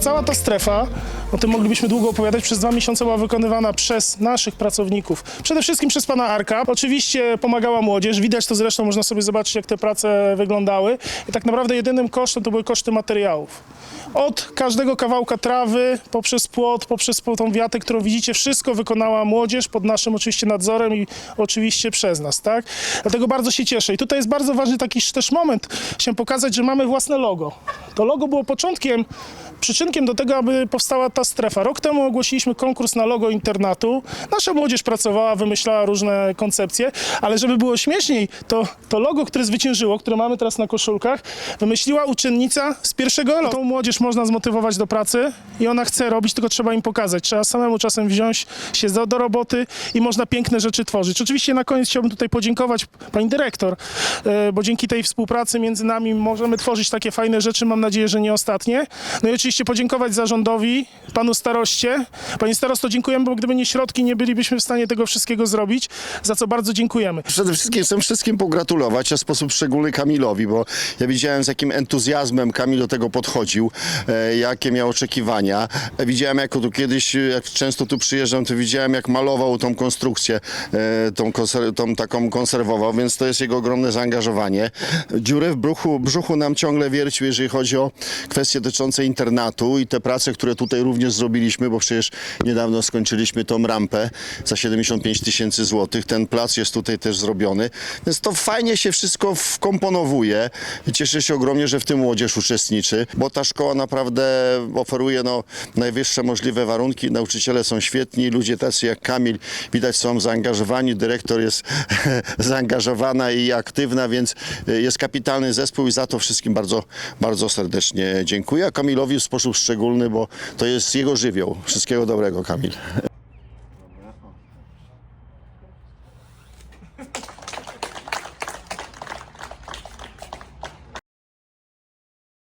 ta strefa, o tym moglibyśmy długo opowiadać, przez dwa miesiące była wykonywana przez naszych pracowników. Przede wszystkim przez pana Arka. Oczywiście pomagała młodzież. Widać to zresztą, można sobie zobaczyć, jak te prace wyglądały. I tak naprawdę jedynym kosztem to były koszty materiałów. Od każdego kawałka trawy, poprzez płot, poprzez tą wiatę, którą widzicie, wszystko wykonała młodzież pod naszym oczywiście nadzorem i oczywiście przez nas, tak? Dlatego bardzo się cieszę. I tutaj jest bardzo ważny taki też moment, chciałem pokazać, że mamy własne logo. To logo było początkiem, do tego, aby powstała ta strefa. Rok temu ogłosiliśmy konkurs na logo internatu. Nasza młodzież pracowała, wymyślała różne koncepcje, ale żeby było śmieszniej, to, to logo, które zwyciężyło, które mamy teraz na koszulkach, wymyśliła uczennica z pierwszego roku. Tą młodzież można zmotywować do pracy i ona chce robić, tylko trzeba im pokazać. Trzeba samemu czasem wziąć się do, do roboty i można piękne rzeczy tworzyć. Oczywiście na koniec chciałbym tutaj podziękować pani dyrektor, e, bo dzięki tej współpracy między nami możemy tworzyć takie fajne rzeczy, mam nadzieję, że nie ostatnie. No i oczywiście podziękować zarządowi, panu staroście. Panie starosto, dziękujemy, bo gdyby nie środki, nie bylibyśmy w stanie tego wszystkiego zrobić, za co bardzo dziękujemy. Przede wszystkim chcę wszystkim pogratulować, a w sposób szczególny Kamilowi, bo ja widziałem z jakim entuzjazmem Kamil do tego podchodził, e, jakie miał oczekiwania. E, Widziałem jak tu kiedyś, jak często tu przyjeżdżam, to widziałem jak malował tą konstrukcję, e, tą, konser- tą taką konserwował, więc to jest jego ogromne zaangażowanie. Dziurę w brzuchu, brzuchu nam ciągle wiercił, jeżeli chodzi o kwestie dotyczące internatu i te prace, które tutaj również zrobiliśmy, bo przecież niedawno skończyliśmy tą rampę za 75 tysięcy złotych. Ten plac jest tutaj też zrobiony, więc to fajnie się wszystko wkomponowuje. Cieszę się ogromnie, że w tym młodzież uczestniczy, bo ta szkoła naprawdę oferuje no, najwyższe możliwe warunki. Nauczyciele są świetni, ludzie tacy jak Kamil, widać są zaangażowani, dyrektor jest zaangażowana i aktywna, więc jest kapitalny zespół i za to wszystkim bardzo, bardzo serdecznie dziękuję. A Kamilowi w sposób szczególny, bo to jest jego żywioł. Wszystkiego dobrego, Kamil.